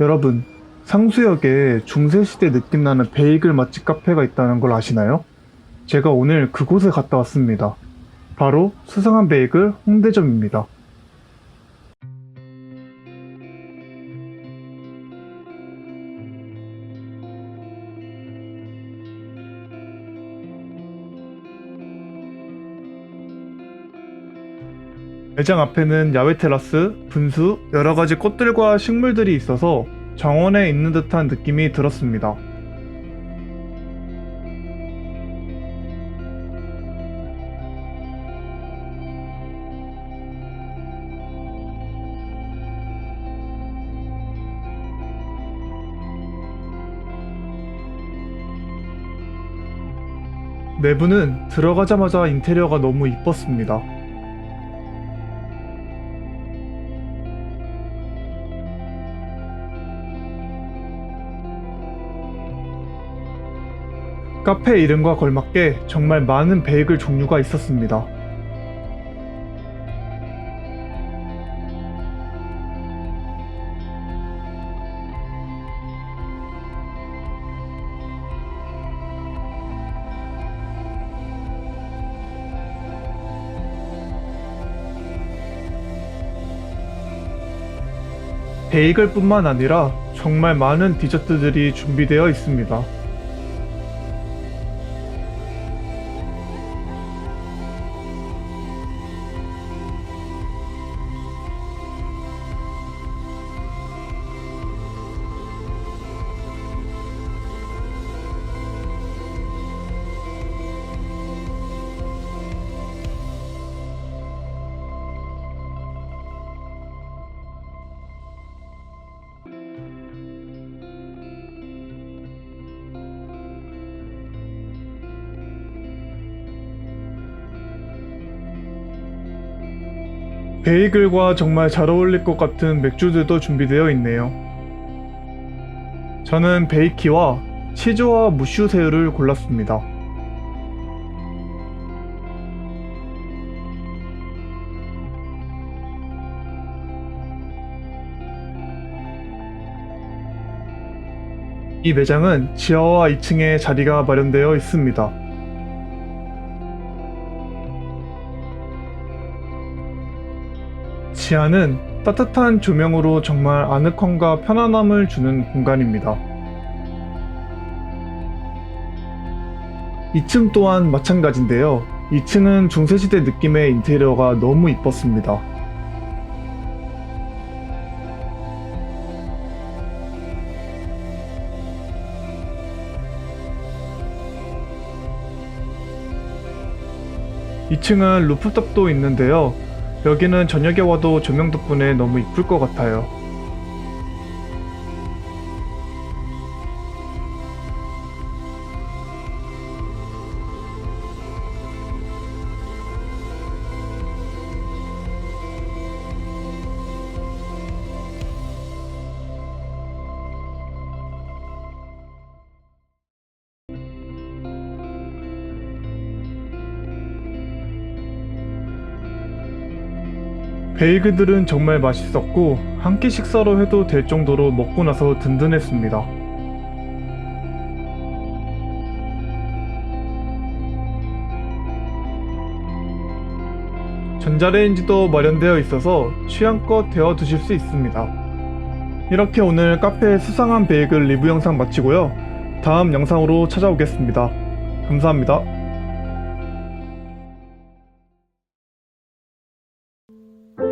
여러분, 상수역에 중세시대 느낌 나는 베이글 맛집 카페가 있다는 걸 아시나요? 제가 오늘 그곳에 갔다 왔습니다. 바로 수상한 베이글 홍대점입니다. 매장 앞에는 야외 테라스, 분수, 여러 가지 꽃들과 식물들이 있어서 정원에 있는 듯한 느낌이 들었습니다. 내부는 들어가자마자 인테리어가 너무 이뻤습니다. 카페 이름과 걸맞게 정말 많은 베이글 종류가 있었습니다. 베이글뿐만 아니라 정말 많은 디저트들이 준비되어 있습니다. 베이글과 정말 잘 어울릴 것 같은 맥주들도 준비되어 있네요. 저는 베이키와 치즈와 무슈새우를 골랐습니다. 이 매장은 지하와 2층에 자리가 마련되어 있습니다. 지하는 따뜻한 조명으로 정말 아늑함과 편안함을 주는 공간입니다. 2층 또한 마찬가지인데요. 2층은 중세시대 느낌의 인테리어가 너무 이뻤습니다. 이층은 루프탑도 있는데요. 여기는 저녁에 와도 조명 덕분에 너무 이쁠 것 같아요. 베이글들은 정말 맛있었고 한 끼 식사로 해도 될 정도로 먹고 나서 든든했습니다. 전자레인지도 마련되어 있어서 취향껏 데워 드실 수 있습니다. 이렇게 오늘 카페 수상한 베이글 리뷰 영상 마치고요. 다음 영상으로 찾아오겠습니다. 감사합니다. thank you